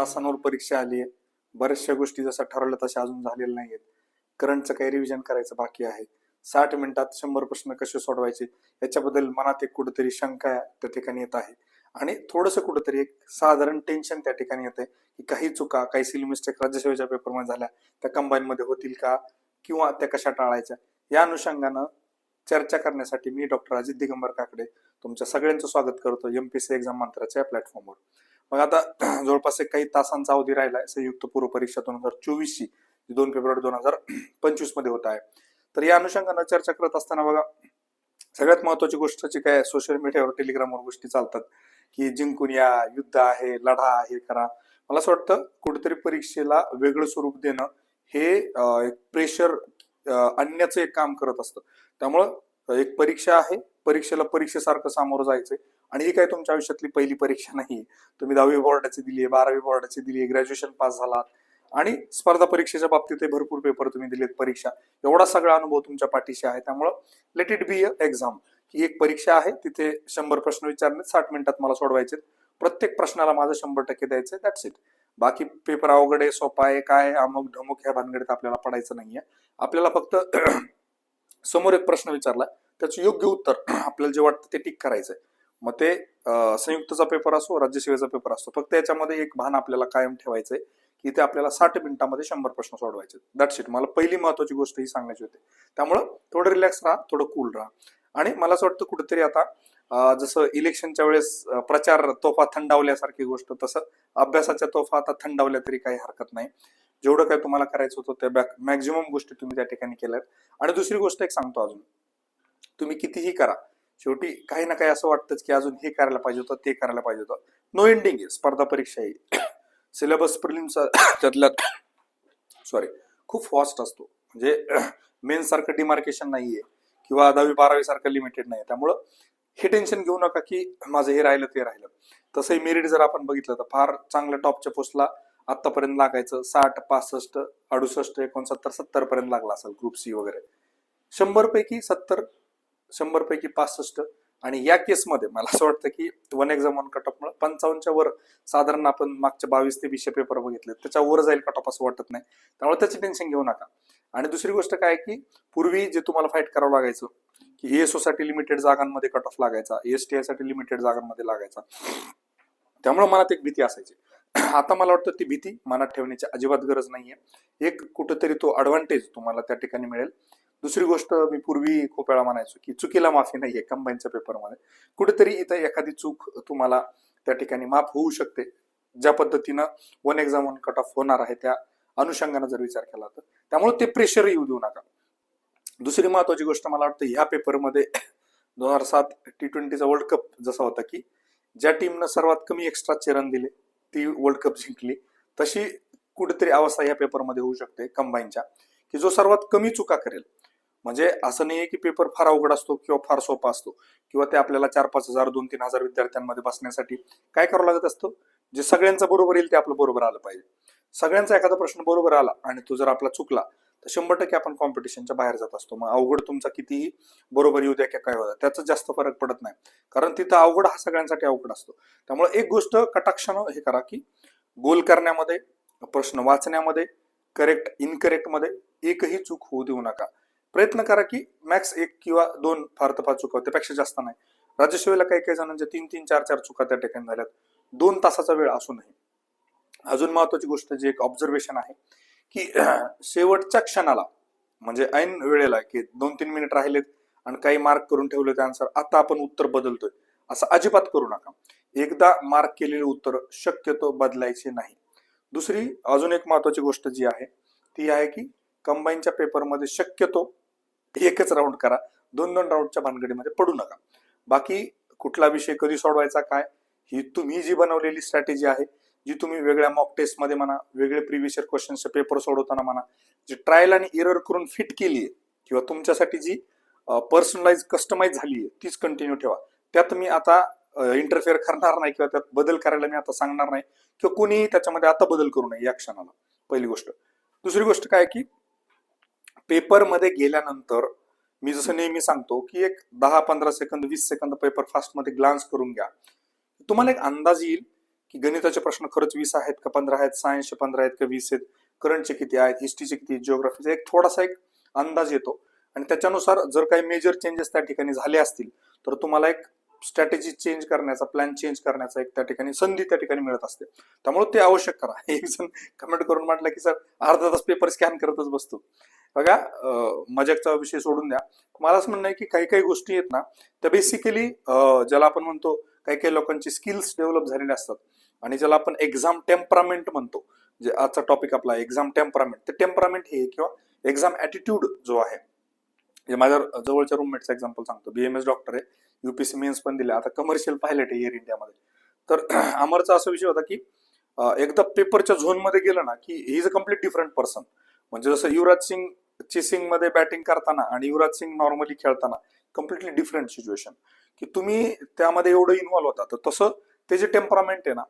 तासांवर परीक्षा आली आहे. बऱ्याचशा गोष्टी जसं ठरवलं तशा अजून झालेल्या नाहीयेत. करंटचं काही रिव्हिजन करायचं बाकी आहे. साठ मिनिटात शंभर प्रश्न कसे सोडवायचे? याच्याबद्दल मनात एक कुठेतरी शंका त्या ठिकाणी येत आहे. आणि थोडंसं कुठंतरी एक साधारण टेन्शन त्या ठिकाणी येते की काही चुका काही सिल मिस्टेक राज्यसेवेच्या पेपरमध्ये झाल्या त्या कंबाईनमध्ये मध्ये होतील का? किंवा त्या कशा टाळायच्या? या अनुषंगानं चर्चा करण्यासाठी मी डॉक्टर अजित दिगंबर काकडे तुमच्या सगळ्यांचं स्वागत करतो एमपीसी एक्झाम मंत्राच्या प्लॅटफॉर्मवर मग आता जवळपास एक काही तासांचा अवधी राहिला संयुक्त पूर्व परीक्षा दोन हजार चोवीस ची दोन फेब्रुवारी दोन हजार पंचवीसमध्ये होत आहे. तर या अनुषंगानं चर्चा करत असताना बघा सगळ्यात महत्वाची गोष्टची काय सोशल मीडियावर टेलिग्रामवर गोष्टी चालतात. की जिंकून या युद्ध आहे लढा हे करा. मला असं वाटतं कुठेतरी परीक्षेला वेगळं स्वरूप देणं हे एक प्रेशर आणण्याचं एक काम करत असतं. त्यामुळं एक परीक्षा आहे. परीक्षेला परीक्षेसारखं सामोरं जायचंय. आणि ही काय तुमच्या आयुष्यातली पहिली परीक्षा नाही? तुम्ही दहावी बोर्डाची दिली आहे बारावी बोर्डाची दिली आहे ग्रॅज्युएशन पास झालात आणि स्पर्धा परीक्षेच्या बाबतीत भरपूर पेपर तुम्ही दिलेत परीक्षा. एवढा सगळा अनुभव तुमच्या पाठीशी आहे. त्यामुळं let it be a exam ही एक परीक्षा आहे. तिथे शंभर प्रश्न विचारले साठ मिनिटात मला सोडवायचे प्रत्येक प्रश्नाला माझं शंभर टक्के द्यायचं दॅट्स इट बाकी पेपर अवघड आहे सोपा आहे काय अमुक ढमुक ह्या भानगडीत आपल्याला पडायचं नाहीये. आपल्याला फक्त समोर एक प्रश्न विचारला त्याचं योग्य उत्तर आपल्याला जे वाटतं ते टिक करायचंय. मग ते संयुक्तचा पेपर असो राज्यसेवेचा पेपर असतो. फक्त याच्यामध्ये एक भान आपल्याला कायम ठेवायचंय की ते आपल्याला साठ मिनिटांमध्ये शंभर प्रश्न सोडवायचे. दॅट्स इट मला पहिली महत्वाची गोष्ट ही सांगायची होती. त्यामुळं थोडं रिलॅक्स राहा थोडं कूल राहा. आणि मला असं वाटतं कुठेतरी आता जसं इलेक्शनच्या वेळेस प्रचार तोफा थंडावल्यासारखी गोष्ट तसं अभ्यासाच्या तोफा आता थंडावल्या तरी काही हरकत नाही. जेवढं काही तुम्हाला करायचं होतं त्या मॅक्झिमम गोष्टी तुम्ही त्या ठिकाणी केल्यात. आणि दुसरी गोष्ट एक सांगतो अजून. तुम्ही कितीही करा शेवटी काही ना काही असं वाटतंच की अजून हे करायला पाहिजे होतं ते करायला पाहिजे होतं. नो एंडिंग आहे. स्पर्धा परीक्षा आहे. सिलेबस प्रिलिमचा त्यातल्यात सॉरी खूप फास्ट असतो. म्हणजे मेन सारखं डिमार्केशन नाहीये किंवा दहावी बारावी सारखं लिमिटेड नाही त्यामुळं हे टेन्शन घेऊ नका की माझं हे राहिलं ते राहिलं. तसंही मेरिट जर आपण बघितलं तर फार चांगल्या टॉपच्या पोस्टला आतापर्यंत लागायचं. साठ पासष्ट अडुसष्ट एकोणसत्तर सत्तर पर्यंत लागला असेल ग्रुप सी वगैरे. शंभर पैकी सत्तर शंभर पैकी पासष्ट. आणि या केसमध्ये मला असं वाटतं की one exam one cut off पंचावन्नच्या वर साधारण आपण मागच्या बावीस ते वीसशे पेपर बघितले त्याच्या वर जाईल कट ऑफ असं वाटत नाही. त्यामुळे त्याची टेन्शन घेऊ नका. आणि दुसरी गोष्ट काय की पूर्वी जे तुम्हाला फाईट करावं लागायचं की एएसओ साठी लिमिटेड जागांमध्ये कट ऑफ लागायचा एसटीआयसाठी लिमिटेड जागांमध्ये लागायचा. त्यामुळे मनात एक भीती असायची. आता मला वाटतं ती भीती मनात ठेवण्याची अजिबात गरज नाहीये. एक कुठंतरी तो अडव्हान्टेज तुम्हाला त्या ठिकाणी मिळेल. दुसरी गोष्ट मी पूर्वी खूप वेळा म्हणायचो की चुकीला माफी नाहीये कंबाईनच्या पेपरमध्ये. कुठेतरी इथं एखादी चूक तुम्हाला त्या ठिकाणी माफ होऊ शकते. ज्या पद्धतीनं one exam one cut off होणार आहे त्या अनुषंगानं जर विचार केला तर. त्यामुळे ते प्रेशर येऊ देऊ नका. दुसरी महत्वाची गोष्ट मला वाटतं ह्या पेपरमध्ये दोन हजार सात टी ट्वेंटीचा वर्ल्ड कप जसा होता की ज्या टीमनं सर्वात कमी एक्स्ट्राचे रन दिले ती वर्ल्ड कप जिंकली तशी कुठेतरी अवस्था या पेपरमध्ये होऊ शकते कंबाईनच्या. की जो सर्वात कमी चुका करेल म्हणजे असं नाहीये की पेपर फार अवघड असतो किंवा फार सोपा असतो किंवा ते आपल्याला चार पाच हजार दोन तीन हजार विद्यार्थ्यांमध्ये बसण्यासाठी काय करावं लागत असतं? जे सगळ्यांचं बरोबर येईल ते आपलं बरोबर आलं पाहिजे. सगळ्यांचा एखादा प्रश्न बरोबर आला आणि तो जर आपला चुकला तर शंभर टक्के आपण कॉम्पिटिशनच्या बाहेर जात असतो. मग अवघड तुमचा कितीही बरोबर येऊ द्या किंवा काय होता त्याचा जास्त फरक पडत नाही. कारण तिथं अवघड हा सगळ्यांसाठी अवघड असतो. त्यामुळे एक गोष्ट कटाक्षानं हे करा की गोल करण्यामध्ये प्रश्न वाचण्यामध्ये करेक्ट इनकरेक्टमध्ये एकही चूक होऊ देऊ नका. प्रयत्न करा की मॅक्स एक किंवा दोन फार तर फार चुका त्यापेक्षा जास्त नाही. राज्यसेवेला काही काही जणांच्या तीन तीन चार चार चुका त्या ठिकाणी झाल्यात. दोन तासाचा वेळ असूनही अजून महत्वाची गोष्ट जी एक ऑब्झर्वेशन आहे की शेवटच्या क्षणाला म्हणजे ऐन वेळेला की दोन तीन मिनिट राहिलेत आणि काही मार्क करून ठेवले त्यानुसार आता आपण उत्तर बदलतोय. असं अजिबात करू नका. एकदा मार्क केलेले उत्तर शक्यतो बदलायचे नाही. दुसरी अजून एक महत्वाची गोष्ट जी आहे ती आहे की कंबाईनच्या पेपरमध्ये शक्यतो एकच राऊंड करा. दोन दोन राऊंडच्या भानगडीमध्ये पडू नका. बाकी कुठला विषय कधी सोडवायचा काय ही तुम्ही जी बनवलेली स्ट्रॅटेजी आहे जी तुम्ही वेगळ्या मॉक टेस्टमध्ये म्हणा वेगळे प्रिव्हियस इयर क्वेश्चनचे पेपर सोडवताना म्हणा जी ट्रायल आणि इरर करून फिट केली आहे किंवा तुमच्यासाठी जी पर्सनलाइज कस्टमाइज झाली आहे तीच कंटिन्यू ठेवा. त्यात मी आता इंटरफेअर करणार नाही किंवा त्यात बदल करायला मी आता सांगणार नाही किंवा कोणीही त्याच्यामध्ये आता बदल करू नये या क्षणाला. पहिली गोष्ट. दुसरी गोष्ट काय की पेपरमध्ये गेल्यानंतर मी जसं नेहमी सांगतो की एक दहा पंधरा सेकंद वीस सेकंद पेपर फास्टमध्ये ग्लान्स करून घ्या. तुम्हाला एक अंदाज येईल की गणिताचे प्रश्न खरंच वीस आहेत का पंधरा आहेत सायन्सचे पंधरा आहेत का वीस आहेत करंटचे किती आहेत हिस्ट्रीचे किती जिओग्राफीचे एक थोडासा एक अंदाज येतो. आणि त्याच्यानुसार जर काही मेजर चेंजेस त्या ठिकाणी झाले असतील तर तुम्हाला एक स्ट्रॅटेजी चेंज करण्याचा प्लॅन चेंज करण्याचा एक त्या ठिकाणी संधी त्या ठिकाणी मिळत असते. त्यामुळे ते आवश्यक करा. एक जण कमेंट करून म्हटलं की सर अर्धा तास पेपर स्कॅन करतच बसतो. बघा मजाकचा विषय सोडून द्या. मला असं म्हणणं आहे की काही काही गोष्टी आहेत ना त्या बेसिकली ज्याला आपण म्हणतो काही काही लोकांची स्किल्स डेव्हलप झालेले असतात. आणि ज्याला आपण एक्झाम टेम्परामेंट म्हणतो. जे आजचा टॉपिक आपला एक्झाम टेम्परामेंट ते टेम्परामेंट हे किंवा एक्झाम ॲटिट्यूड जो आहे. जे माझ्या जवळच्या रूममेटचं एक्झाम्पल सांगतो. बीएमएस डॉक्टर आहे. युपीसी मेन्स पण दिले. आता कमर्शियल पायलट आहे एअर इंडियामध्ये तर अमरचा असा विषय होता की एकदा पेपरच्या झोनमध्ये गेलं ना की he is a complete different person म्हणजे जसं युवराज सिंग चेसिंगमध्ये बॅटिंग करताना आणि युवराज सिंग नॉर्मली खेळताना कम्प्लिटली डिफरंट सिच्युएशन की तुम्ही त्यामध्ये एवढं इन्व्हॉल्व होता तर तसं ते जे टेम्परामेंट आहे ना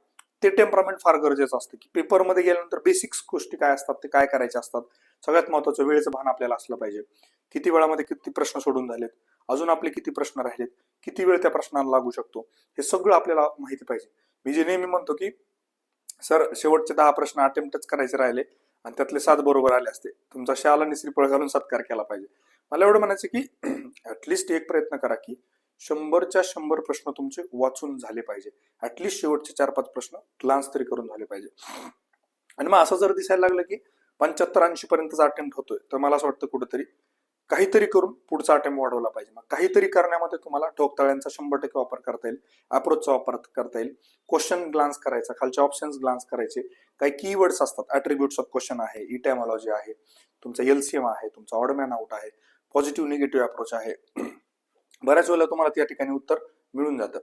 ते टेम्परामेंट फार गरजेचं असतं. की पेपरमध्ये गेल्यानंतर बेसिक्स गोष्टी काय असतात ते काय करायचे असतात सगळ्यात महत्वाचं वेळेचं भान आपल्याला असलं पाहिजे. किती वेळामध्ये किती प्रश्न सोडून झालेत अजून आपले किती प्रश्न राहिलेत किती वेळ त्या प्रश्नाला लागू शकतो हे सगळं आपल्याला माहिती पाहिजे. मी जे नेहमी म्हणतो की सर शेवटचे दहा प्रश्न अटेम्प्टच करायचे राहिले आणि त्यातले सात बरोबर आले असते. तुमचा शाल निसरी पळ घालून सत्कार केला पाहिजे. मला एवढं म्हणायचं की ऍटलिस्ट एक प्रयत्न करा की शंभरच्या शंभर प्रश्न तुमचे वाचून झाले पाहिजे. ऍटलिस्ट शेवटचे चार पाच प्रश्न क्लान्स तरी करून झाले पाहिजे. आणि मग असं जर दिसायला लागलं की पंच्याहत्तर ऐंशी पर्यंतचा अटेम्प्ट होतोय तर मला असं वाटतं कुठेतरी काहीतरी करून पुढचा अटेम्प वाढवला पाहिजे. मग काहीतरी करण्यामध्ये तुम्हाला ठोकताळ्यांचा शंभर टक्के वापर करता येईल अप्रोचचा वापर करता येईल. क्वेश्चन ग्लान्स करायचा खालचे ऑप्शन्स ग्लान्स करायचे. काही कीवर्ड्स असतात ॲट्रिब्युट्स ऑफ क्वेश्चन आहे इटॅमॉलॉजी आहे तुमचा एलसीएम आहे तुमचा odd man out positive negative approach आहे. बऱ्याच वेळेला तुम्हाला त्या ठिकाणी उत्तर मिळून जातं.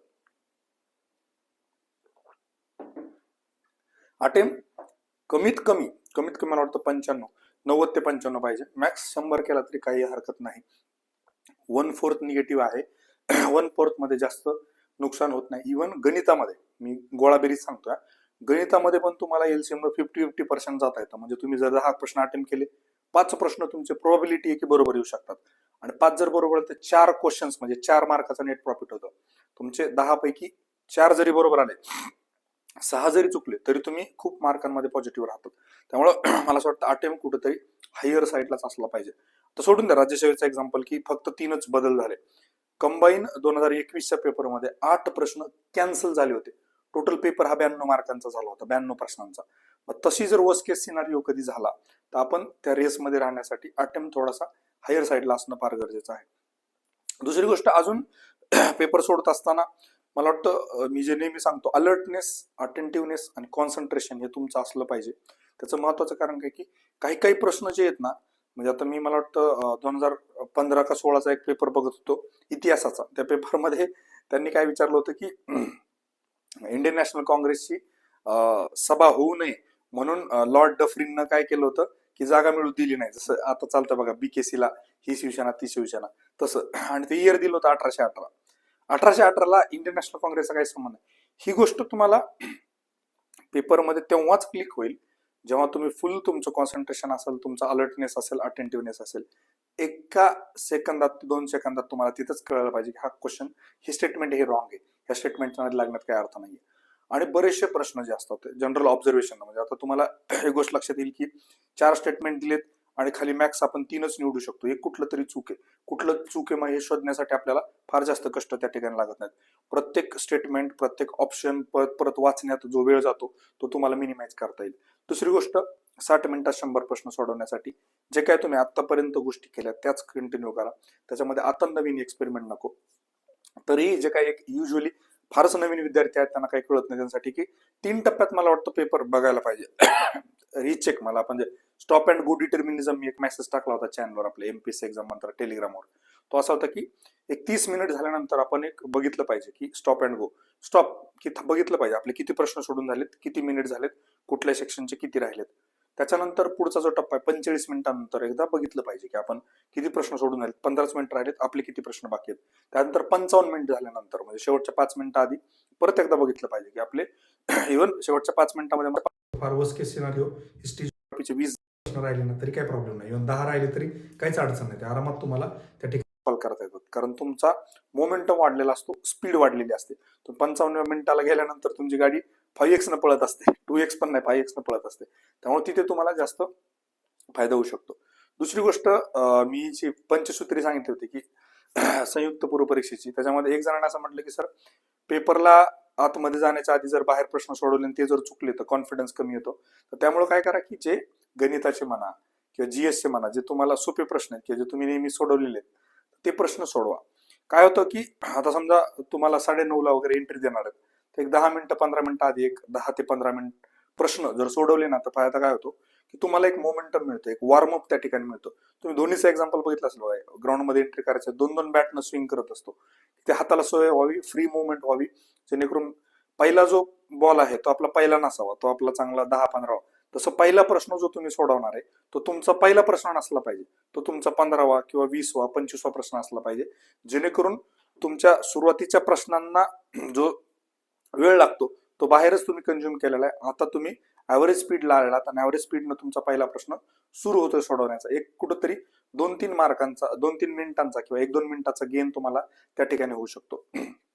अटेम्प कमीत कमी कमीत कमी मला वाटतं पंच्याण्णव. नव्वद ते पंच्याण्णव पाहिजे. मॅक्स शंभर केला तरी काही हरकत नाही. वन फोर्थ निगेटिव्ह आहे. वन फोर्थमध्ये जास्त नुकसान होत नाही. इवन गणितामध्ये मी गोळाबेरीज सांगतोय. गणितामध्ये पण तुम्हाला एलसीएम फिफ्टी फिफ्टी पर्सेंट जाता येतं. म्हणजे तुम्ही जर दहा प्रश्न अटेम्प्ट केले पाच प्रश्न तुमचे प्रोबॅबिलिटी आहे की बरोबर येऊ शकतात. आणि पाच जर बरोबर तर चार क्वेश्चन्स म्हणजे चार मार्काचा नेट प्रॉफिट होतं. तुमचे दहा पैकी चार जरी बरोबर आले सहा जरी चुकले तरी तुम्ही खूप मार्कांमध्ये पॉझिटिव्ह राहतात. त्यामुळं मला असं वाटतं अटेम्प्ट कुठेतरी हायर साईडलाच असला पाहिजे. तर सोडून द्या राज्यसेवेचा एक्झाम्पल की फक्त तीनच बदल झाले. कंबाईन दोन हजार एकवीसच्या पेपरमध्ये आठ प्रश्न कॅन्सल झाले होते. टोटल पेपर हा ब्याण्णव मार्कांचा झाला होता ब्याण्णव प्रश्नांचा. मग तशी जर वर्स्ट केस सिनारिओ कधी झाला तर आपण त्या रेसमध्ये राहण्यासाठी अटेम्प्ट थोडासा हायर साईडला असणं फार गरजेचं आहे. दुसरी गोष्ट अजून पेपर सोडत असताना मला वाटतं मी जे नेहमी सांगतो अलर्टनेस अटेंटिव्हनेस आणि कॉन्सन्ट्रेशन हे तुमचं असलं पाहिजे. त्याचं महत्वाचं कारण काय की काही काही प्रश्न जे आहेत ना म्हणजे आता मी मला वाटतं दोन हजार पंधरा का सोळाचा एक पेपर बघत होतो इतिहासाचा. त्या पेपरमध्ये त्यांनी काय विचारलं होतं की इंडियन नॅशनल काँग्रेसची सभा होऊ नये म्हणून लॉर्ड डफरीननं काय केलं होतं की जागा मिळू दिली नाही. जसं आता चालतं बघा बीकेसीला ही शिवसेना ती शिवसेना. तसं. आणि ते इयर दिलं होतं अठराशे अठरा. अठराशे अठराला इंडियन नॅशनल काँग्रेसचा काही संबंध नाही. ही गोष्ट तुम्हाला पेपरमध्ये तेव्हाच क्लिक होईल जेव्हा तुम्ही फुल तुमचं कॉन्सन्ट्रेशन असेल तुमचा अलर्टनेस असेल अटेंटिव्हनेस असेल एका सेकंदात दोन सेकंदात तुम्हाला तिथंच कळलं पाहिजे की हा क्वेश्चन हे स्टेटमेंट हे रॉंग आहे. ह्या स्टेटमेंटच्या मध्ये लागण्यात काही अर्थ नाहीये. आणि बरेचसे प्रश्न जे असतात जनरल ऑब्झर्वेशन म्हणजे आता तुम्हाला एक गोष्ट लक्षात येईल की चार स्टेटमेंट दिलेत. आणि खाली मॅक्स आपण तीनच निवडू शकतो. हे कुठलं तरी चूक आहे. कुठलं चूक आहे मग हे शोधण्यासाठी आपल्याला फार जास्त कष्ट त्या ठिकाणी लागत नाहीत. प्रत्येक स्टेटमेंट प्रत्येक ऑप्शन परत परत वाचण्यात जो वेळ जातो तो तुम्हाला मिनिमाइज करता येईल. दुसरी गोष्ट साठ मिनिटात शंभर प्रश्न सोडवण्यासाठी जे काय तुम्ही आतापर्यंत गोष्टी केल्या त्याच कंटिन्यू करा. त्याच्यामध्ये आता नवीन एक्सपेरिमेंट नको. तरी जे काही एक युजली फारच नवीन विद्यार्थी आहेत त्यांना काही कळत नाही त्यांसाठी की तीन टप्प्यात मला वाटतं पेपर बघायला पाहिजे. रिचेक मला म्हणजे स्टॉप अँड गो डिटर्मिनिझम मी एक मेसेज टाकला होता चॅनलवर आपल्या एमपीएससी एक्झाम नंतर टेलिग्रामवर तो असा होता की एक तीस मिनिट झाल्यानंतर आपण एक बघितलं पाहिजे की स्टॉप अँड गो स्टॉप की बघितलं पाहिजे. आपले किती प्रश्न सोडून झालेत किती मिनिट झालेत कुठल्या सेक्शनचे किती राहिलेत. त्याच्यानंतर पुढचा जो टप्पा आहे पंचेचाळीस मिनिटांनंतर एकदा बघितलं पाहिजे की आपण किती प्रश्न सोडून झालेत पंधराच मिनिट राहिलेत आपले किती प्रश्न बाकी आहेत. त्यानंतर पंचावन्न मिनिट झाल्यानंतर म्हणजे शेवटच्या पाच मिनिटं आधी परत एकदा बघितलं पाहिजे की आपले इव्हन शेवटच्या पाच मिनिटांमध्ये फार वर्स्ट केस सिनारिओ हिस्ट्रीचे वीस राहिले ना तरी काही प्रॉब्लेम नाही. इव्हन दहा राहिले तरी काहीच अडचण नाही. त्या आरामात तुम्हाला त्या ठिकाणी कॉल करता येतात. कारण तुमचा मोमेंटम वाढलेला असतो स्पीड वाढलेली असते. तर पंचावन्न मिनिटाला गेल्यानंतर तुमची गाडी फाईव्ह एक्स न पळत असते. टू एक्स पण नाही फाईव्ह एक्स न पळत असते. त्यामुळे तिथे तुम्हाला जास्त फायदा होऊ शकतो. दुसरी गोष्ट मी जी पंचसूत्री सांगितली होती की संयुक्त पूर्व परीक्षेची त्याच्यामध्ये एक जणांना असं म्हटलं की सर पेपरला आतमध्ये जाण्याच्या आधी जर बाहेर प्रश्न सोडवले आणि ते जर चुकले तर कॉन्फिडन्स कमी येतो. तर त्यामुळे काय करा की जे गणिताचे म्हणा किंवा जीएसचे म्हणा जे तुम्हाला सोपे प्रश्न आहेत किंवा जे तुम्ही नेहमी सोडवलेले आहेत ते प्रश्न सोडवा. काय होतं की आता समजा तुम्हाला साडे ला वगैरे एंट्री देणार आहेत तर एक दहा मिनिटं पंधरा मिनिटं आधी एक दहा ते पंधरा मिनिट प्रश्न जर सोडवले ना तर फायदा काय होतो की तुम्हाला एक मोमेंटम मिळतो एक वॉर्मअप त्या ठिकाणी मिळतो. तुम्ही दोन्हीचं एक्झाम्पल बघितलं असेल बघा ग्राउंडमध्ये एंट्री करायचं दोन दोन बॅटनं स्विंग करत असतो. ते हाताला सोय व्हावी फ्री मुवमेंट व्हावी. जेणेकरून पहिला जो बॉल आहे तो आपला पहिला नसावा तो आपला चांगला दहा पंधरावा तसं पहिला प्रश्न जो तुम्ही सोडवणार आहे तो तुमचा पहिला प्रश्न नसला पाहिजे. तो तुमचा पंधरावा किंवा वीसवा पंचवीसवा प्रश्न असला पाहिजे. जेणेकरून तुमच्या सुरुवातीच्या प्रश्नांना जो वेळ लागतो तो बाहेरच तुम्ही कंझ्युम केलेला आहे. आता तुम्ही ऍव्हरेज स्पीडला लाळलात आणि ऍव्हरेज स्पीडनं तुमचा पहिला प्रश्न सुरू होतोय सोडवण्याचा. एक कुठंतरी दोन तीन मार्कांचा दोन तीन मिनिटांचा किंवा एक दोन मिनिटाचा गेन तुम्हाला त्या ठिकाणी होऊ शकतो.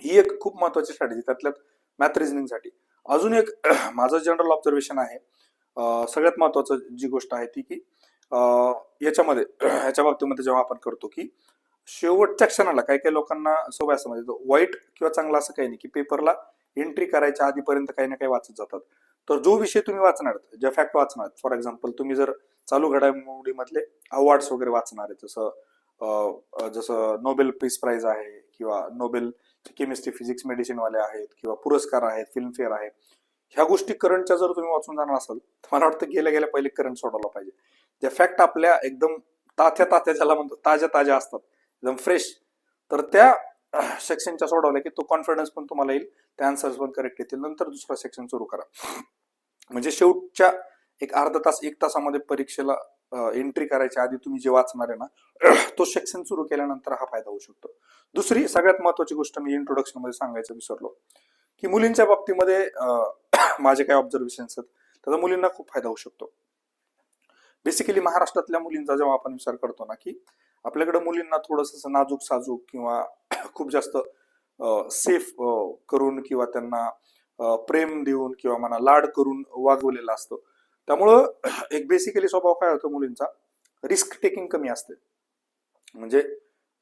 ही एक खूप महत्वाची स्ट्रॅटेजी त्यातल्या मॅथ रिझनिंगसाठी अजून एक माझं जनरल ऑब्झर्वेशन आहे. सगळ्यात महत्वाचं जी गोष्ट आहे ती की याच्यामध्ये ह्याच्या बाबतीमध्ये जेव्हा आपण करतो की शेवटच्या क्षणाला काही काही लोकांना सवय असं म्हणजे वाईट किंवा चांगला असं काही नाही की पेपरला एंट्री करायच्या आधीपर्यंत काही ना काही वाचत जातात. तर जो विषय तुम्ही वाचणार ज्या जे फॅक्ट वाचणार आहेत, फॉर एक्झाम्पल तुम्ही जर चालू घडामोडीमधले अवॉर्ड्स वगैरे वाचणार आहेत जसं जसं नोबेल पीस प्राईज आहे किंवा नोबेल केमिस्ट्री फिजिक्स मेडिसिन वाले आहेत किंवा पुरस्कार आहेत फिल्मफेअर आहे ह्या गोष्टी करंटच्या जर तुम्ही वाचून जाणार असाल तर मला वाटतं गेल्या गेल्या पहिले करंट सोडवला पाहिजे. ज्या फॅक्ट आपल्या एकदम तात्या तात्या ज्याला म्हणतो ताज्या ताज्या असतात एकदम फ्रेश तर त्या सेक्शनच्या सोडवल्या की तो कॉन्फिडन्स पण तुम्हाला येईल त्या आन्सर्स पण करेक्ट येतील. नंतर दुसरा सेक्शन सुरू करा. म्हणजे शेवटच्या एक अर्धा तास एक तासामध्ये परीक्षेला एंट्री करायच्या आधी तुम्ही जे वाचणार आहे ना तो सेक्शन सुरू केल्यानंतर हा फायदा होऊ शकतो. दुसरी सगळ्यात महत्वाची गोष्ट मी इंट्रोडक्शनमध्ये सांगायचं विसरलो की मुलींच्या बाबतीमध्ये माझे काय ऑब्झर्वेशन आहेत त्याचा मुलींना खूप फायदा होऊ शकतो. बेसिकली महाराष्ट्रातल्या मुलींचा जेव्हा आपण विचार करतो ना की आपल्याकडे मुलींना थोडस नाजूक साजूक किंवा खूप जास्त सेफ करून किंवा त्यांना प्रेम देऊन किंवा म्हणा लाड करून वागवलेलं असतं त्यामुळं एक बेसिकली स्वभाव काय होतो मुलींचा? रिस्क टेकिंग कमी असते. म्हणजे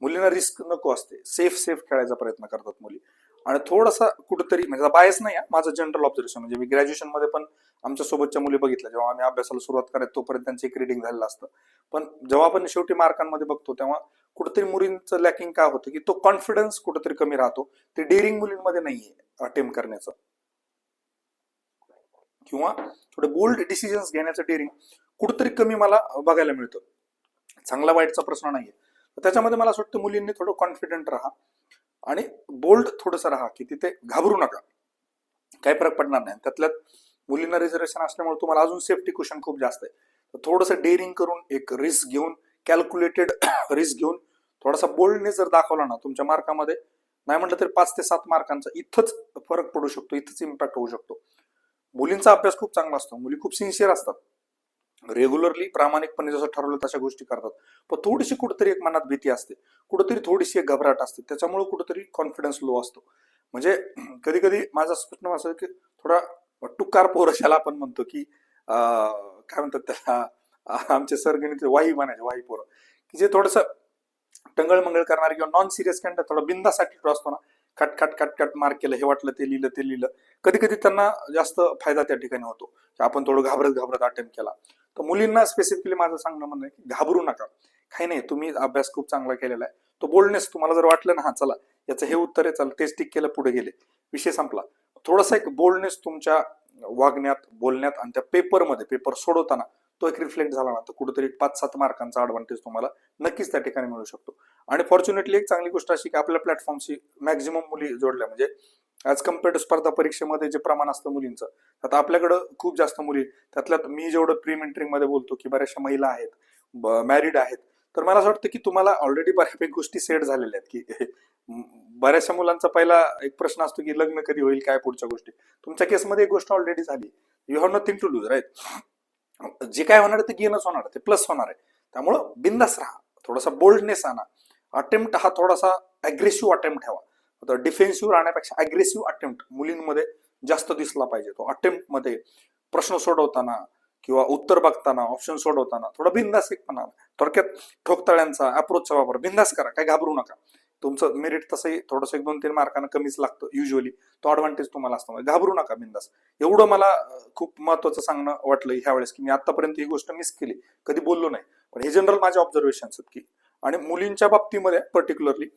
मुलींना रिस्क नको असते. सेफ सेफ खेळायचा प्रयत्न करतात मुली. आणि थोडासा कुठंतरी म्हणजे बायस नाही आहे, माझं जनरल ऑब्झर्वेशन म्हणजे मी ग्रॅज्युएशनमध्ये पण आमच्या सोबतच्या मुली बघितल्या. जेव्हा आम्ही अभ्यासाला सुरुवात करायचो तोपर्यंत त्यांचं एक रिडिंग झालेलं असतं. पण जेव्हा आपण शेवटी मार्कांमध्ये बघतो तेव्हा कुठेतरी मुलींचं लॅकिंग काय होतं की तो कॉन्फिडन्स कुठेतरी कमी राहतो. ते डेअरिंग मुलींमध्ये नाहीये अटेम्प्ट करण्याचं. किंवा थोडे बोल्ड डिसिजन्स घेण्याचं डेअरिंग कुठंतरी कमी मला बघायला मिळतं. चांगला वाईटचा प्रश्न नाहीये. तर त्याच्यामध्ये मला असं वाटतं मुलींनी थोडं कॉन्फिडंट राहा आणि बोल्ड थोडंसं राहा की तिथे घाबरू नका. काही फरक पडणार नाही. त्यातल्यात मुलींना रिझर्वेशन असल्यामुळे तुम्हाला अजून सेफ्टी क्वेश्चन खूप जास्त आहे. थोडंसं डेअरिंग करून एक रिस्क घेऊन कॅल्क्युलेटेड रिस्क घेऊन थोडासा बोल्डने जर दाखवला ना तुमच्या मार्कामध्ये नाही म्हटलं तरी पाच ते सात मार्कांचा इथंच फरक पडू शकतो इथंच इम्पॅक्ट होऊ शकतो. मुलींचा अभ्यास खूप चांगला असतो. मुली खूप सिन्सिअर असतात. रेग्युलरली प्रामाणिकपणे जसं ठरवलं तशा गोष्टी करतात. पण थोडीशी कुठेतरी एक मनात भीती असते. कुठेतरी थोडीशी एक घबराट असते. त्याच्यामुळे कुठेतरी कॉन्फिडन्स लो असतो. म्हणजे कधी कधी माझा प्रश्न असं की थोडा टुकार पोरशाला आपण म्हणतो की काय म्हणतात त्याला आमचे सरगणित वाई म्हणायचे वाई पोरं. की जे थोडस टंगळ मंगळ करणारे किंवा नॉन सिरियस कॅन्डर थोडा बिंदासाठी असतो ना cut cut cut cut mark केलं हे वाटलं ते लिहिलं ते लिहिलं. कधी कधी त्यांना जास्त फायदा त्या ठिकाणी होतो. की आपण थोडं घाबरत घाबरत अटेम्प्ट केला. तर मुलींना स्पेसिफिकली माझं सांगणं म्हणणं की घाबरू नका. काही नाही तुम्ही अभ्यास खूप चांगला केलेला आहे. तो बोल्डनेस तुम्हाला जर वाटलं ना हा चला याचं हे उत्तर आहे चला टेस्टिक केलं पुढे गेले. विषय संपला. थोडासा एक बोल्डनेस तुमच्या वागण्यात बोलण्यात आणि त्या पेपरमध्ये पेपर सोडवताना तो एक रिफ्लेक्ट झाला ना तर कुठेतरी पाच सात मार्कांचा ॲडव्हान्टेज तुम्हाला नक्कीच त्या ठिकाणी मिळू शकतो. आणि फॉर्च्युनेटली एक चांगली गोष्ट अशी की आपल्या प्लॅटफॉर्मशी मॅक्झिमम मुली जोडल्या. म्हणजे ॲज कंपेअर स्पर्धा परीक्षेमध्ये जे प्रमाण असतं मुलींचं आता आपल्याकडं खूप जास्त मुली त्यातल्यात मी जेवढं प्री मेंटरिंगमध्ये बोलतो की बऱ्याचशा महिला आहेत मॅरिड आहेत. तर मला असं वाटतं की तुम्हाला ऑलरेडी बऱ्यापैकी गोष्टी सेट झालेल्या आहेत की बऱ्याचशा मुलांचा पहिला एक प्रश्न असतो की लग्न कधी होईल काय पुढच्या गोष्टी. तुमच्या केसमध्ये एक गोष्ट ऑलरेडी झाली. You have nothing to lose right जे काय होणार आहे ते गेनच होणार आहे ते प्लस होणार आहे. त्यामुळं बिंदास राहा थोडासा बोल्डनेस आणा. अटेम्प्ट हा थोडासा अग्रेसिव्ह अटेम्प्ट ठेवा. तर डिफेन्सिव्ह राहण्यापेक्षा अग्रेसिव्ह अटेम्प्ट मुलींमध्ये जास्त दिसला पाहिजे. तो अटेम्प्टमध्ये प्रश्न सोडवताना किंवा उत्तर बघताना ऑप्शन सोडवताना थोडा बिंदासिकपणा थोडक्यात ठोकताळ्यांचा अप्रोचचा वापर. बिंदास करा काही घाबरू नका. तुमचं मेरिट तसंही थोडंसं एक दोन तीन मार्कानं कमीच लागतं युजली तो ऍडव्हान्टेज तुम्हाला असतो. म्हणजे घाबरू नका बिंदास. एवढं मला खूप महत्वाचं सांगणं वाटलं ह्या वेळेस की मी आतापर्यंत ही गोष्ट मिस केली. कधी बोललो नाही. पण हे जनरल माझे ऑब्झर्वेशन आहेत की आणि मुलींच्या बाबतीमध्ये पर्टिक्युलरली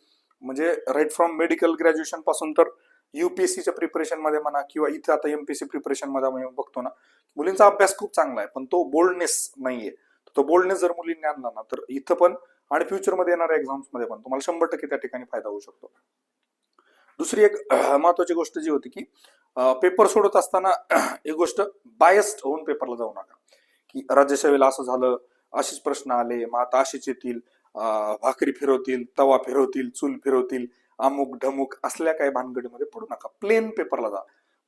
म्हणजे राईट फ्रॉम मेडिकल ग्रॅज्युएशनपासून तर युपीएससीच्या प्रिपरेशनमध्ये म्हणा किंवा इथं आता एमपीएससी प्रिपरेशनमध्ये बघतो ना मुलींचा अभ्यास खूप चांगला आहे पण तो बोल्डनेस नाहीये. तो बोल्डनेस जर मुलींनी आणला ना तर इथं पण आणि फ्युचरमध्ये येणाऱ्या एक्झाम्समध्ये पण. तुम्हाला शंभर टक्के त्या ठिकाणी फायदा होऊ शकतो. दुसरी एक महत्वाची गोष्ट जी होती की पेपर सोडत असताना एक गोष्ट बायस्ड होऊन पेपरला जाऊ नका. की राज्यसेवेला असं झालं असेच प्रश्न आले मग आता असेच येतील भाकरी फिरवतील तवा फिरवतील चूल फिरवतील अमुक ढमुक असल्या काही भानगडीमध्ये पडू नका. प्लेन पेपरला जा.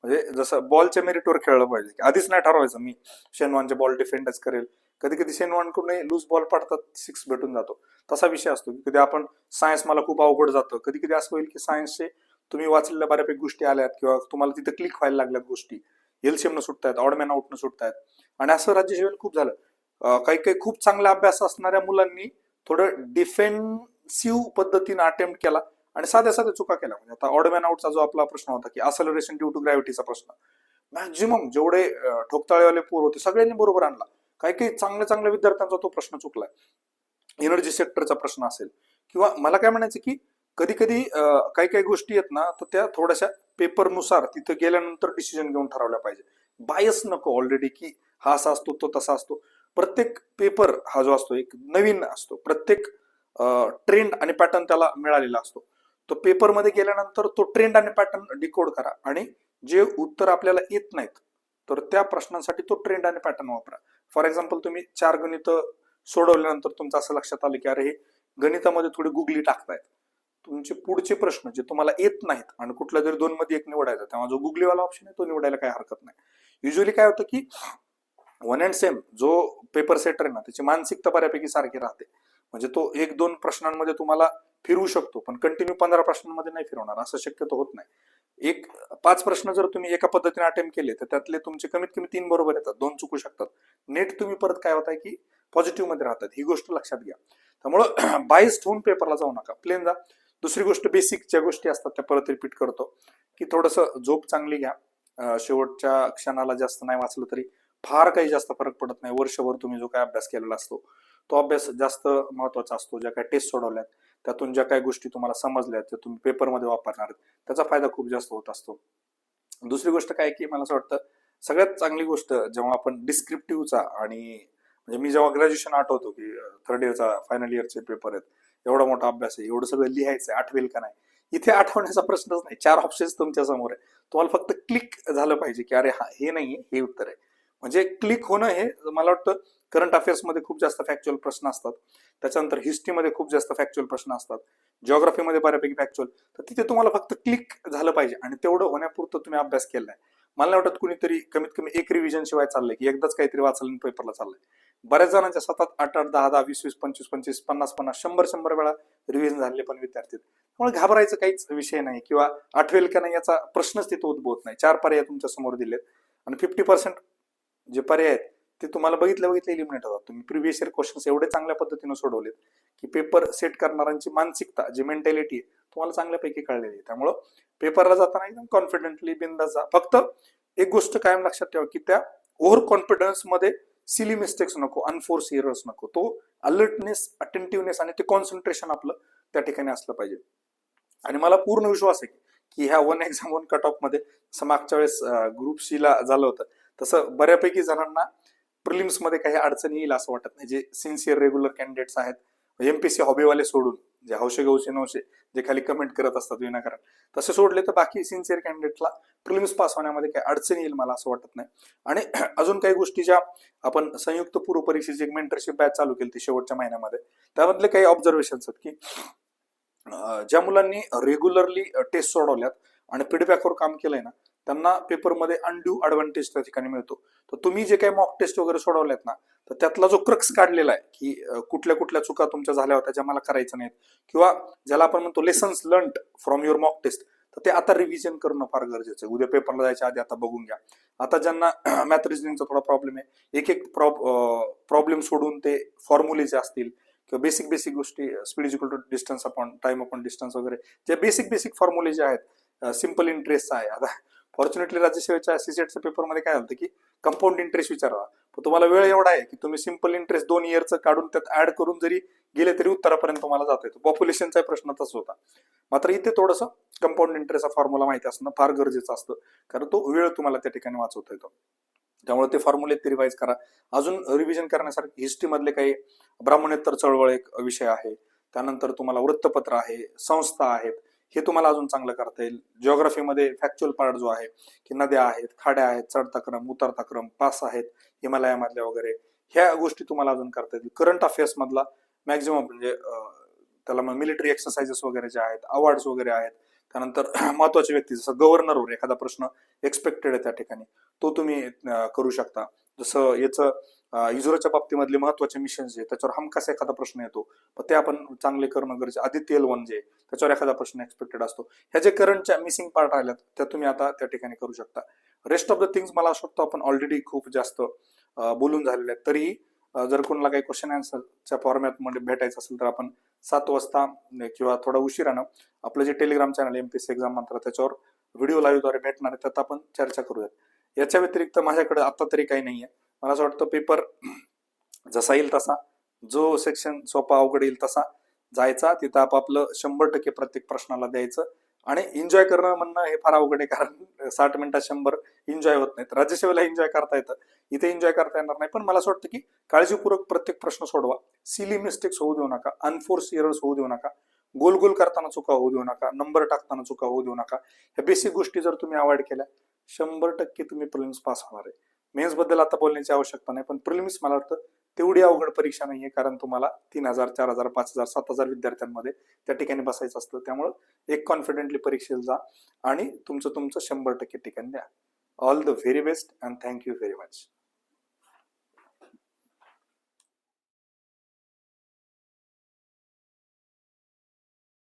म्हणजे जसं बॉलच्या मेरिटवर खेळलं पाहिजे. की आधीच नाही ठरवायचं मी. शेनवानचे बॉल डिफेंडच करेल. कधी कधी शेनवानकडून लूज बॉल पडतात सिक्स भेटून जातो. तसा विषय असतो की कधी आपण सायन्स मला खूप अवघड जातं. कधी कधी असं होईल की सायन्सचे तुम्ही वाचलेल्या बऱ्यापैकी गोष्टी आल्यात किंवा तुम्हाला तिथं क्लिक व्हायला लागल्यात गोष्टी. एलसीएमनं सुटतायत ऑडमॅन आउटनं सुटतायत. आणि असं राज्यसेवेला खूप झालं. काही काही खूप चांगला अभ्यास असणाऱ्या मुलांनी थोडं डिफेन्सिव्ह पद्धतीनं अटेम्प्ट केला. आणि साध्या साध्या चुका केल्या. म्हणजे आता ऑडमॅन आउटचा जो आपला प्रश्न होता की असलरेशन ड्यू टू ग्रॅव्हिटीचा प्रश्न. मॅक्झिमम जेवढे ठोकताळेवाले पोर होते सगळ्यांनी बरोबर आणला. काही काही चांगल्या चांगल्या विद्यार्थ्यांचा तो प्रश्न चुकलाय. एनर्जी सेक्टरचा प्रश्न असेल. किंवा मला काय म्हणायचं की कधी कधी काही काही गोष्टी आहेत ना तर त्या थोड्याशा पेपरनुसार तिथे गेल्यानंतर डिसिजन घेऊन ठरवल्या पाहिजे. बायस नको ऑलरेडी की हा असा असतो तो तसा असतो. प्रत्येक पेपर हा जो असतो एक नवीन असतो. प्रत्येक ट्रेंड आणि पॅटर्न त्याला मिळालेला असतो. तो पेपरमध्ये गेल्यानंतर तो ट्रेंड आणि पॅटर्न डिकोड करा. आणि जे उत्तर आपल्याला येत नाहीत तर त्या प्रश्नांसाठी तो ट्रेंड आणि पॅटर्न वापरा. फॉर एक्झाम्पल तुम्ही चार गणित सोडवल्यानंतर तुमचं असं लक्षात आलं की अरे हे गणितामध्ये थोडी गुगली टाकतायत. तुमचे पुढचे प्रश्न जे तुम्हाला येत नाहीत आणि कुठल्या तरी दोन मध्ये एक निवडायचा तेव्हा जो गुगलीवाला ऑप्शन आहे तो निवडायला काही हरकत नाही. युजली काय होतं की वन अँड सेम जो पेपर सेटर आहे ना त्याची मानसिकता बऱ्यापैकी सारखी राहते. म्हणजे तो एक दोन प्रश्नांमध्ये तुम्हाला फिरवू शकतो पण कंटिन्यू पंधरा प्रश्नांमध्ये नाही फिरवणार असं शक्यतो होत नाही. एक पाच प्रश्न जर तुम्ही एका पद्धतीने अटेम्प्ट केले तर त्यातले तुमचे कमीत कमी तीन बरोबर येतात दोन चुकू शकतात. नेट तुम्ही परत काय होत आहे की पॉझिटिव्हमध्ये राहतात. ही गोष्ट लक्षात घ्या. त्यामुळं बाईस होऊन पेपरला जाऊ नका. प्लेन जा. दुसरी गोष्ट बेसिक ज्या गोष्टी असतात त्या परत रिपीट करतो. की थोडंसं झोप चांगली घ्या. शेवटच्या क्षणाला जास्त नाही वाचलं तरी फार काही जास्त फरक पडत नाही. वर्षभर तुम्ही जो काय अभ्यास केलेला असतो तो अभ्यास जास्त महत्त्वाचा असतो. ज्या काही टेस्ट सोडवल्यात त्यातून ज्या काही गोष्टी तुम्हाला समजल्या त्या तुम्ही पेपरमध्ये वापरणार आहेत त्याचा फायदा खूप जास्त होत असतो. दुसरी गोष्ट काय की मला असं वाटतं सगळ्यात चांगली गोष्ट जेव्हा आपण डिस्क्रिप्टिव्हचा आणि म्हणजे मी जेव्हा ग्रॅज्युएशन आठवतो की थर्ड इयरचा फायनल इयरचे पेपर आहेत एवढा मोठा अभ्यास आहे एवढं सगळं लिहायचं आहे आठवेल का नाही? इथे आठवण्याचा प्रश्नच नाही चार ऑप्शन्स तुमच्यासमोर आहे तुम्हाला फक्त क्लिक झालं पाहिजे की अरे हा हे नाही हे उत्तर आहे. म्हणजे क्लिक होणं हे मला वाटतं करंट अफेअर्समध्ये खूप जास्त फॅक्च्युअल प्रश्न असतात. त्याच्यानंतर हिस्ट्रीमध्ये खूप जास्त फॅक्च्युअल प्रश्न असतात. जिओग्राफीमध्ये बऱ्यापैकी फॅक्च्युअल तर तिथे तुम्हाला फक्त क्लिक झालं पाहिजे आणि तेवढं होण्यापुरतं तुम्ही अभ्यास केलाय. मला वाटत कुणीतरी कमीत कमी एक रिव्हिजन शिवाय चाललंय की एकदाच काहीतरी वाचलं पेपरला चाललंय. बऱ्याच जणांच्या सतत आठ आठ दहा दहा वीस वीस पंचवीस पंचवीस पन्नास पन्नास शंभर शंभर वेळा रिव्हिजन झालेले पण विद्यार्थी. त्यामुळे घाबरायचं काहीच विषय नाही किंवा आठवेल का नाही याचा प्रश्नच तिथं उद्भवत नाही. चार पर्याय तुमच्यासमोर दिलेत. आणि फिफ्टी पर्सेंट जे पर्याय आहेत ते तुम्हाला बघितल्या बघितले इलिमिनेट होतात. तुम्ही प्रिव्हियस इयर क्वेश्चन्स एवढे चांगल्या पद्धतीने सोडवलेत की पेपर सेट करणाऱ्यांची मानसिकता जी मेंटॅलिटी आहे तुम्हाला चांगल्यापैकी कळलेली आहे. त्यामुळं पेपरला जाताना एकदम कॉन्फिडेंटली बिंदा जा. फक्त एक गोष्ट कायम लक्षात ठेवा की त्या ओव्हर कॉन्फिडन्समध्ये सिली मिस्टेक्स नको अनफोर्स एरर्स नको. तो अलर्टनेस अटेंटिव्हनेस आणि ते कॉन्सन्ट्रेशन आपलं त्या ठिकाणी असलं पाहिजे. आणि मला पूर्ण विश्वास आहे की ह्या वन एक्झाम वन कट ऑफमध्ये मागच्या वेळेस ग्रुप ला झालं होतं. तसं बऱ्यापैकी जणांना प्रिलिम्समध्ये काही अडचणी येईल असं वाटत नाही. जे सिन्सिअर रेग्युलर कॅन्डिडेट्स आहेत एमपीसी हॉबीवाले सोडून जे हौशे गौशे नवशे जे खाली कमेंट करत असतात विनाकारण तसे सोडले तर बाकी सिन्सिअर कॅन्डिडेटला प्रिलिम्स पास होण्यामध्ये काही अडचणी येईल मला असं वाटत नाही. आणि अजून काही गोष्टी ज्या आपण संयुक्त पूर्व परीक्षेची एक मेंटरशिप बॅच चालू केली ती शेवटच्या महिन्यामध्ये त्यामधले काही ऑब्झर्वेशन्स आहेत की ज्या मुलांनी रेग्युलरली टेस्ट सोडवल्यात आणि फीडबॅकवर काम केलंय ना त्यांना पेपरमध्ये अनड्यू ऍडव्हान्टेज त्या ठिकाणी मिळतो. तर तुम्ही जे काही मॉक टेस्ट वगैरे सोडवल्यात ना तर त्यातला जो क्रक्स काढलेला आहे की कुठल्या कुठल्या चुका तुमच्या झाल्या होत्या ज्या मला करायच्या नाहीत किंवा ज्याला आपण म्हणतो lessons learn from your mock test तर ते आता रिव्हिजन करणं फार गरजेचं आहे. उद्या पेपरला जायच्या आधी आता बघून घ्या. आता ज्यांना मॅथ रिजनिंगचा थोडा प्रॉब्लेम आहे एक एक प्रॉब्लेम सोडून ते फॉर्म्युले जे असतील किंवा बेसिक बेसिक गोष्टी speed equal to distance upon time upon distance वगैरे जे बेसिक बेसिक फॉर्म्युले जे आहेत सिंपल इंटरेस्ट आहे. आता फॉर्च्युनेटली राज्यसेवेच्या सीसेटच्या पेपरमध्ये काय झालं की कंपाऊंड इंटरेस्ट विचारावा. पण तुम्हाला वेळ एवढा आहे की तुम्ही सिंपल इंटरेस्ट दोन इयरचं काढून त्यात ऍड करून जरी गेले तरी उत्तरापर्यंत तुम्हाला जाता येतो. पॉप्युलेशनचा प्रश्न तसा होता. मात्र इथे थोडंसं कंपाऊंड इंटरेस्टचा फॉर्म्युला माहिती असणं फार गरजेचं असतं. कारण तो वेळ तुम्हाला त्या ठिकाणी वाचवता येतो. त्यामुळे ते फॉर्म्युले ते रिवाईज करा. अजून रिव्हिजन करण्यासारखे हिस्ट्री मधले काही ब्राह्मणेतर चळवळ एक विषय आहे. त्यानंतर तुम्हाला वृत्तपत्र आहे संस्था आहेत. हे तुम्हाला अजून चांगलं करता येईल. जिओग्राफीमध्ये फॅक्च्युअल पार्ट जो आहे की नद्या आहेत खाड्या आहेत चढता क्रम उतरता क्रम पास आहेत हिमालयामधल्या वगैरे ह्या गोष्टी तुम्हाला अजून करता येतील. करंट अफेअर्स मधला मॅक्झिमम म्हणजे त्याला मग मिलिटरी एक्सरसाइजेस वगैरे जे आहेत अवॉर्ड्स वगैरे आहेत त्यानंतर महत्त्वाचे व्यक्ती जसं गव्हर्नरवर एखादा प्रश्न एक्सपेक्टेड आहे त्या ठिकाणी तो तुम्ही करू शकता. जसं याचं अं, बाबतीमधले महत्त्वाचे मिशन जे त्याच्यावर हमखास एखादा प्रश्न येतो पण ते आपण चांगले करणं गरजेचं आदित्य एल वन जे त्याच्यावर एखादा प्रश्न एक्सपेक्टेड असतो. ह्या जे करंटच्या मिसिंग पार्ट राहिल्यात त्या तुम्ही आता त्या ठिकाणी करू शकता. रेस्ट ऑफ द थिंग्स मला असं वाटतं आपण ऑलरेडी खूप जास्त बोलून झालेले आहेत. तरीही जर कोणाला काही क्वेश्चन आन्सरच्या फॉर्मॅटमध्ये भेटायचं असेल तर आपण सात वाजता किंवा थोडा उशिरानं आपलं जे Telegram channel M P C exam मात्र त्याच्यावर व्हिडिओ लाईव्हद्वारे भेटणार आहे त्यात आपण चर्चा करूयात. याच्या व्यतिरिक्त माझ्याकडे आता तरी काही नाही आहे मला असं वाटतं पेपर जसा येईल तसा जो सेक्शन सोपा अवघड येईल तसा जायचा. तिथं आपापलं शंभर टक्के प्रत्येक प्रश्नाला द्यायचं आणि एन्जॉय करणं म्हणणं हे फार अवघड आहे कारण साठ मिनिटात शंभर एन्जॉय होत नाहीत. राज्यसेवेला एन्जॉय करता येतं. इथे एन्जॉय करता येणार नाही. पण मला असं वाटतं की काळजीपूर्वक प्रत्येक प्रश्न सोडवा. सिली मिस्टेक्स होऊ देऊ नका. अनफोर्स एरर्स होऊ देऊ नका. गोल गोल करताना चुका होऊ देऊ नका. नंबर टाकताना चुका होऊ देऊ नका. ह्या बेसिक गोष्टी जर तुम्ही अवॉइड केल्या शंभर टक्के तुम्ही प्रिलिम्स पास होणार आहे. मेन्सबद्दल आता बोलण्याची आवश्यकता नाही पण प्रिलिम्स मला वाटतं तेवढी अवघड परीक्षा नाहीये कारण तुम्हाला तीन हजार चार हजार पाच हजार सात हजार विद्यार्थ्यांमध्ये त्या ठिकाणी बसायचं असतं. त्यामुळं एक कॉन्फिडेंटली परीक्षेला जा आणि तुमचं तुमचं शंभर टक्के ठिकाण द्या. All the very best and thank you very much